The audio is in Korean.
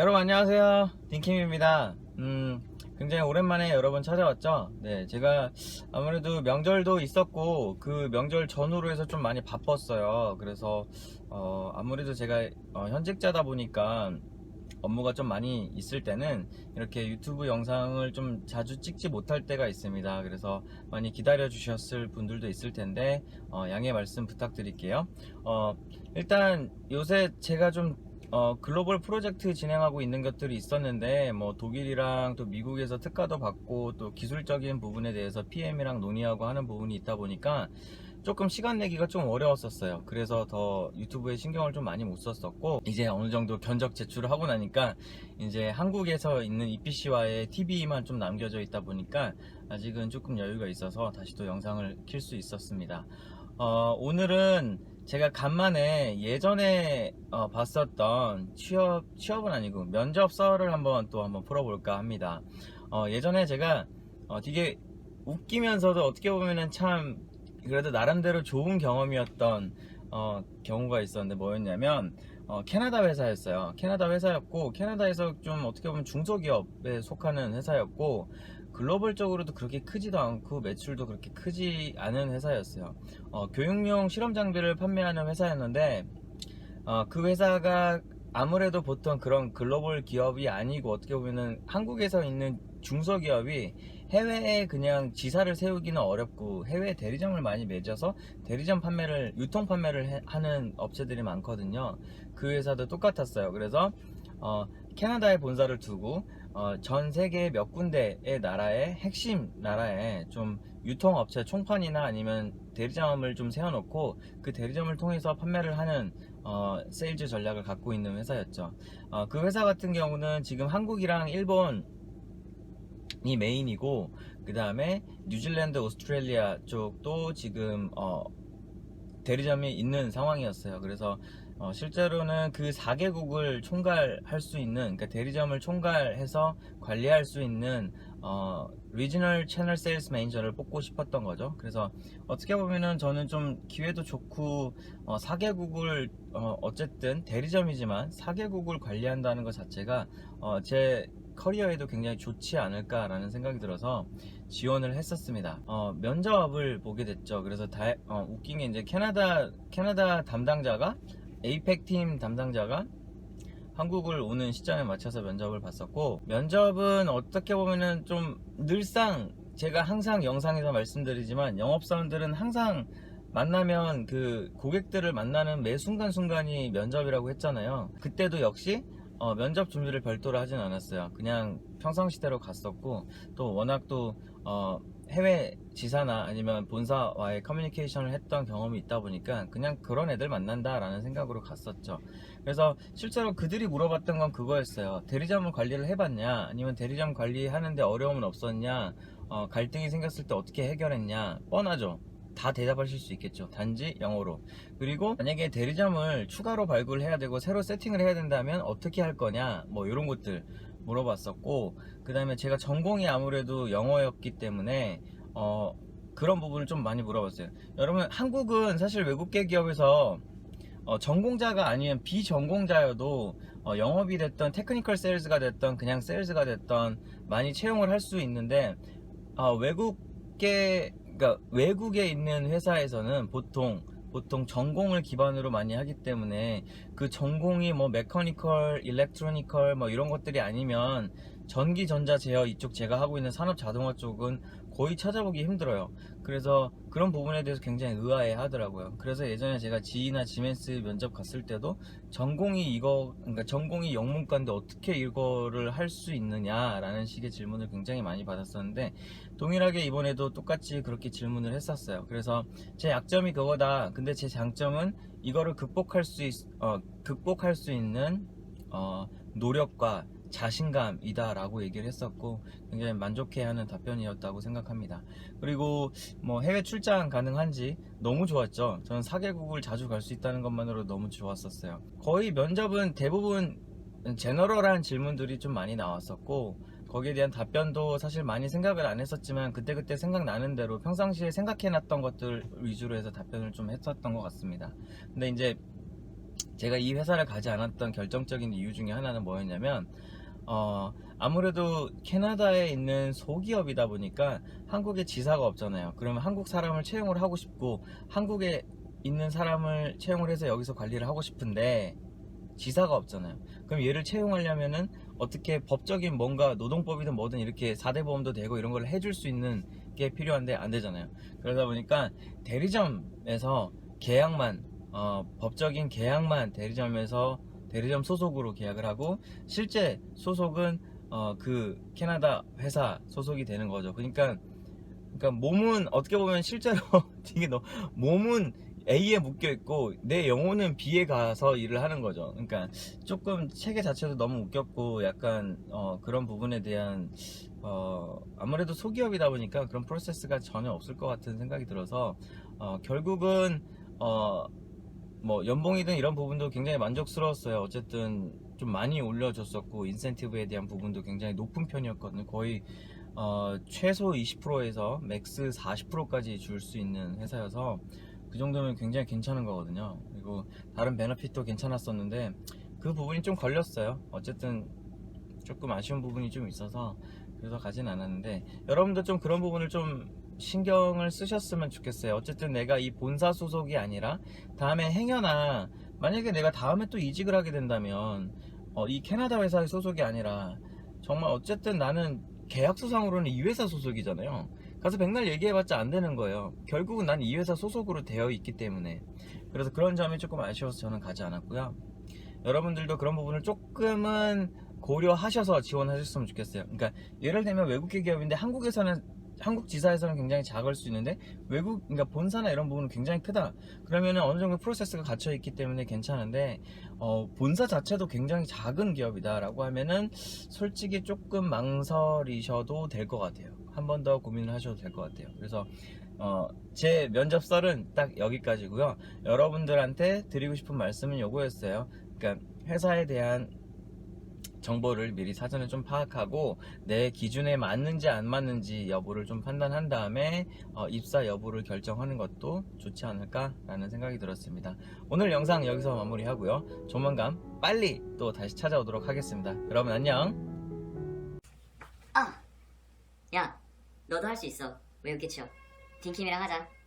여러분 안녕하세요. 딘킴입니다. 음 굉장히 오랜만에 여러분 찾아왔죠? 네 제가 아무래도 명절도 있었고 그 명절 전후로 해서 좀 많이 바빴어요. 그래서 어 아무래도 제가 어, 현직자다 보니까 업무가 좀 많이 있을 때는 이렇게 유튜브 영상을 좀 자주 찍지 못할 때가 있습니다. 그래서 많이 기다려 주셨을 분들도 있을 텐데 어, 양해 말씀 부탁드릴게요. 어 일단 요새 제가 좀 어, 글로벌 프로젝트 진행하고 있는 것들이 있었는데, 뭐, 독일이랑 또 미국에서 특가도 받고, 또 기술적인 부분에 대해서 PM이랑 논의하고 하는 부분이 있다 보니까, 조금 시간 내기가 좀 어려웠었어요. 그래서 더 유튜브에 신경을 좀 많이 못 썼었고, 이제 어느 정도 견적 제출을 하고 나니까, 이제 한국에서 있는 EPC와의 TV만 좀 남겨져 있다 보니까, 아직은 조금 여유가 있어서 다시 또 영상을 킬 수 있었습니다. 어, 오늘은 제가 간만에 예전에 어, 봤었던 취업, 취업은 아니고 면접서를 한번 또 한번 풀어볼까 합니다. 어, 예전에 제가 어, 되게 웃기면서도 어떻게 보면은 참 그래도 나름대로 좋은 경험이었던 어, 경우가 있었는데 뭐였냐면 어, 캐나다 회사였어요. 캐나다 회사였고 캐나다에서 좀 어떻게 보면 중소기업에 속하는 회사였고 글로벌적으로도 그렇게 크지도 않고 매출도 그렇게 크지 않은 회사였어요. 어, 교육용 실험 장비를 판매하는 회사였는데 어, 그 회사가 아무래도 보통 그런 글로벌 기업이 아니고 어떻게 보면은 한국에서 있는 중소기업이 해외에 그냥 지사를 세우기는 어렵고 해외 대리점을 많이 맺어서 대리점 판매를 유통 판매를 해- 하는 업체들이 많거든요. 그 회사도 똑같았어요. 그래서 어, 캐나다에 본사를 두고 어, 전 세계 몇 군데의 나라의 핵심 나라에 좀 유통업체 총판이나 아니면 대리점을 좀 세워놓고 그 대리점을 통해서 판매를 하는 어, 세일즈 전략을 갖고 있는 회사였죠. 어, 그 회사 같은 경우는 지금 한국이랑 일본 이 메인이고 그 다음에 뉴질랜드, 오스트레일리아 쪽도 지금 어, 대리점이 있는 상황이었어요. 그래서 어, 실제로는 그 4개국을 총괄할 수 있는, 그러니까 대리점을 총괄해서 관리할 수 있는 어, 리지널 채널 세일스 매니저를 뽑고 싶었던 거죠. 그래서 어떻게 보면은 저는 좀 기회도 좋고 어, 4개국을 어, 쨌든 대리점이지만 4개국을 관리한다는 것 자체가 어, 제 커리어에도 굉장히 좋지 않을까라는 생각이 들어서 지원을 했었습니다. 어, 면접을 보게 됐죠. 그래서 다, 어, 웃긴 게 이제 캐나다 캐나다 담당자가 에이펙 팀 담당자가 한국을 오는 시점에 맞춰서 면접을 봤었고 면접은 어떻게 보면은 좀 늘상 제가 항상 영상에서 말씀드리지만 영업사원들은 항상 만나면 그 고객들을 만나는 매 순간순간이 면접이라고 했잖아요. 그때도 역시 어, 면접 준비를 별도로 하진 않았어요. 그냥 평상시대로 갔었고 또 워낙 또 어, 해외 지사나 아니면 본사와의 커뮤니케이션을 했던 경험이 있다 보니까 그냥 그런 애들 만난다라는 생각으로 갔었죠. 그래서 실제로 그들이 물어봤던 건 그거였어요. 대리점을 관리를 해봤냐, 아니면 대리점 관리하는데 어려움은 없었냐, 어, 갈등이 생겼을 때 어떻게 해결했냐, 뻔하죠. 다 대답하실 수 있겠죠. 단지 영어로. 그리고 만약에 대리점을 추가로 발굴해야 되고 새로 세팅을 해야 된다면 어떻게 할 거냐, 뭐 이런 것들 물어봤었고, 그 다음에 제가 전공이 아무래도 영어였기 때문에, 어, 그런 부분을 좀 많이 물어봤어요. 여러분, 한국은 사실 외국계 기업에서 어, 전공자가 아니면 비전공자여도 어, 영업이 됐던 테크니컬 세일즈가 됐던 그냥 세일즈가 됐던 많이 채용을 할 수 있는데 어, 외국계 그러니까 외국에 있는 회사에서는 보통 보통 전공을 기반으로 많이 하기 때문에 그 전공이 뭐 메커니컬, 일렉트로니컬 뭐 이런 것들이 아니면 전기 전자 제어 이쪽 제가 하고 있는 산업 자동화 쪽은 거의 찾아보기 힘들어요. 그래서 그런 부분에 대해서 굉장히 의아해 하더라고요. 그래서 예전에 제가 지이나 지멘스 면접 갔을 때도 전공이 이거, 그러니까 전공이 영문과인데 어떻게 이거를 할 수 있느냐라는 식의 질문을 굉장히 많이 받았었는데 동일하게 이번에도 똑같이 그렇게 질문을 했었어요. 그래서 제 약점이 그거다. 근데 제 장점은 이거를 극복할 수 있, 어, 극복할 수 있는 어, 노력과 자신감이다라고 얘기를 했었고 굉장히 만족해하는 답변이었다고 생각합니다. 그리고 뭐 해외 출장 가능한지 너무 좋았죠. 저는 4개국을 자주 갈 수 있다는 것만으로 너무 좋았었어요. 거의 면접은 대부분 제너럴한 질문들이 좀 많이 나왔었고 거기에 대한 답변도 사실 많이 생각을 안 했었지만 그때그때 생각나는 대로 평상시에 생각해놨던 것들 위주로 해서 답변을 좀 했었던 것 같습니다. 근데 이제 제가 이 회사를 가지 않았던 결정적인 이유 중에 하나는 뭐였냐면 어, 아무래도 캐나다에 있는 소기업이다 보니까 한국에 지사가 없잖아요. 그러면 한국 사람을 채용을 하고 싶고 한국에 있는 사람을 채용을 해서 여기서 관리를 하고 싶은데 지사가 없잖아요. 그럼 얘를 채용하려면은 어떻게 법적인 뭔가 노동법이든 뭐든 이렇게 4대 보험도 되고 이런 걸 해줄 수 있는 게 필요한데 안 되잖아요. 그러다 보니까 대리점에서 계약만 어, 법적인 계약만 대리점에서 대리점 소속으로 계약을 하고 실제 소속은 어, 그 캐나다 회사 소속이 되는 거죠. 그러니까 그러니까 몸은 어떻게 보면 실제로 되게 너 몸은 A에 묶여 있고 내 영혼은 B에 가서 일을 하는 거죠. 그러니까 조금 체계 자체도 너무 웃겼고 약간 어, 그런 부분에 대한 어, 아무래도 소기업이다 보니까 그런 프로세스가 전혀 없을 것 같은 생각이 들어서 어, 결국은 어, 뭐 연봉이든 이런 부분도 굉장히 만족스러웠어요. 어쨌든 좀 많이 올려줬었고 인센티브에 대한 부분도 굉장히 높은 편이었거든요. 거의 어, 최소 20%에서 맥스 40%까지 줄 수 있는 회사여서 그 정도면 굉장히 괜찮은 거거든요. 그리고 다른 베너핏도 괜찮았었는데 그 부분이 좀 걸렸어요. 어쨌든 조금 아쉬운 부분이 좀 있어서 그래서 가진 않았는데 여러분도 좀 그런 부분을 좀 신경을 쓰셨으면 좋겠어요. 어쨌든 내가 이 본사 소속이 아니라 다음에 행여나 만약에 내가 다음에 또 이직을 하게 된다면 어, 이 캐나다 회사의 소속이 아니라 정말 어쨌든 나는 계약서상으로는 이 회사 소속이잖아요. 가서 백날 얘기해봤자 안 되는 거예요. 결국은 난 이 회사 소속으로 되어 있기 때문에 그래서 그런 점이 조금 아쉬워서 저는 가지 않았고요. 여러분들도 그런 부분을 조금은 고려하셔서 지원하셨으면 좋겠어요. 그러니까 예를 들면 외국계 기업인데 한국에서는 한국 지사에서는 굉장히 작을 수 있는데 외국 그러니까 본사나 이런 부분은 굉장히 크다. 그러면은 어느 정도 프로세스가 갖춰 있기 때문에 괜찮은데 어, 본사 자체도 굉장히 작은 기업이다라고 하면은 솔직히 조금 망설이셔도 될 것 같아요. 한 번 더 고민을 하셔도 될 것 같아요. 그래서 어, 제 면접설은 딱 여기까지고요. 여러분들한테 드리고 싶은 말씀은 요거였어요. 그러니까 회사에 대한 정보를 미리 사전에 좀 파악하고 내 기준에 맞는지 안 맞는지 여부를 좀 판단한 다음에 어, 입사 여부를 결정하는 것도 좋지 않을까라는 생각이 들었습니다. 오늘 영상 여기서 마무리하고요. 조만간 빨리 또 다시 찾아오도록 하겠습니다. 여러분 안녕. 아! 야, 너도 할 수 있어. 외국계 취업. 딘킴이랑 하자.